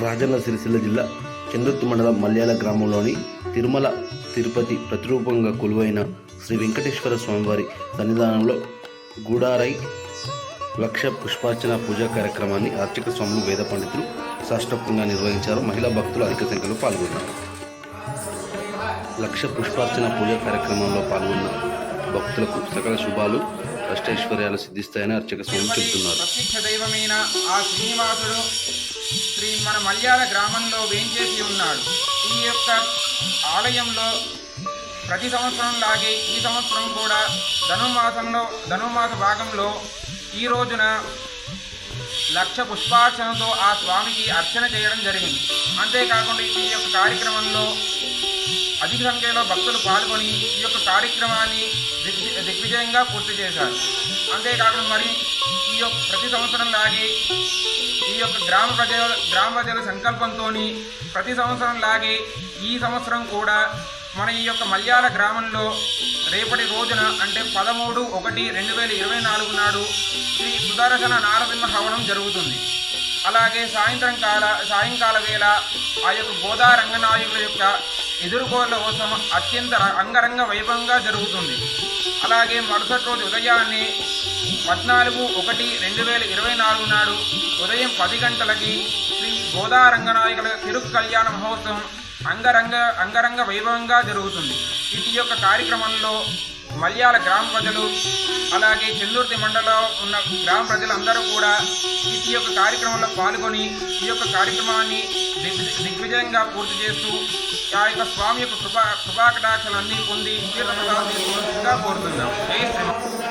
రాజన్న సిరిసిల్ల జిల్లా చంద్రత్తు మండలం మల్యాల గ్రామంలోని తిరుమల తిరుపతి ప్రతిరూపంగా కొలువైన శ్రీ వెంకటేశ్వర స్వామివారి సన్నిధానంలో గూడారై లక్ష పుష్పార్చన పూజా కార్యక్రమాన్ని అర్చక స్వాములు వేద పండితులు సాష్టప్తంగా నిర్వహించారు. మహిళా భక్తులు అధిక సంఖ్యలో పాల్గొన్నారు. లక్ష పుష్పార్చన పూజా కార్యక్రమంలో పాల్గొన్న భక్తులకు సకల శుభాలు అష్టైశ్వర్యాలు సిద్ధిస్తాయని అర్చక స్వామి చెబుతున్నారు. మల్యాల గ్రామంలో వేంచేసి ఉన్నాడు. ఈ యొక్క ఆలయంలో ప్రతి సంవత్సరం లాగే ఈ సంవత్సరం కూడా ధనుర్మాసంలో ధనుమాస భాగంలో ఈ రోజున లక్ష పుష్పార్చనతో ఆ స్వామికి అర్చన చేయడం జరిగింది. అంతేకాకుండా ఈ యొక్క కార్యక్రమంలో అధిక సంఖ్యలో భక్తులు పాల్గొని ఈ యొక్క కార్యక్రమాన్ని దిగ్వి దిగ్విజయంగా పూర్తి చేశారు. అంతేకాకుండా మరి ఈ యొక్క ప్రతి సంవత్సరం లాగే ఈ యొక్క గ్రామ ప్రజల గ్రామ ప్రజల సంకల్పంతో ప్రతి సంవత్సరం లాగే ఈ సంవత్సరం కూడా మన ఈ యొక్క మల్యాల గ్రామంలో రేపటి రోజున అంటే పదమూడు ఒకటి రెండు వేల ఇరవై నాలుగు నాడు శ్రీ సుదర్శన నారసింహ హవనం జరుగుతుంది. అలాగే సాయంత్రం కాల సాయంకాల వేళ ఆ యొక్క గోదా రంగనాయకుల యొక్క ఎదుర్కోళ్ళ కోసం అత్యంత అంగరంగ వైభవంగా జరుగుతుంది. అలాగే మరుసటి రోజు ఉదయాన్నే పద్నాలుగు ఒకటి రెండు వేల ఇరవై నాలుగు నాడు ఉదయం పది గంటలకి శ్రీ గోదా రంగనాయకుల తిరుగు కళ్యాణ మహోత్సవం అంగరంగ అంగరంగ వైభవంగా జరుగుతుంది. ఈ యొక్క కార్యక్రమంలో మల్యాల గ్రామ ప్రజలు అలాగే చెందుర్తి మండలంలో ఉన్న గ్రామ ప్రజలందరూ కూడా ఈ యొక్క కార్యక్రమంలో పాల్గొని ఈ యొక్క కార్యక్రమాన్ని దిగ్విజయంగా పూర్తి చేస్తూ ఆ యొక్క స్వామి యొక్క కృపా కృపాకటాక్షలన్నీ పొంది తీర్థప్రసాదం కోరుతున్నాం. జై శ్రీరామ్.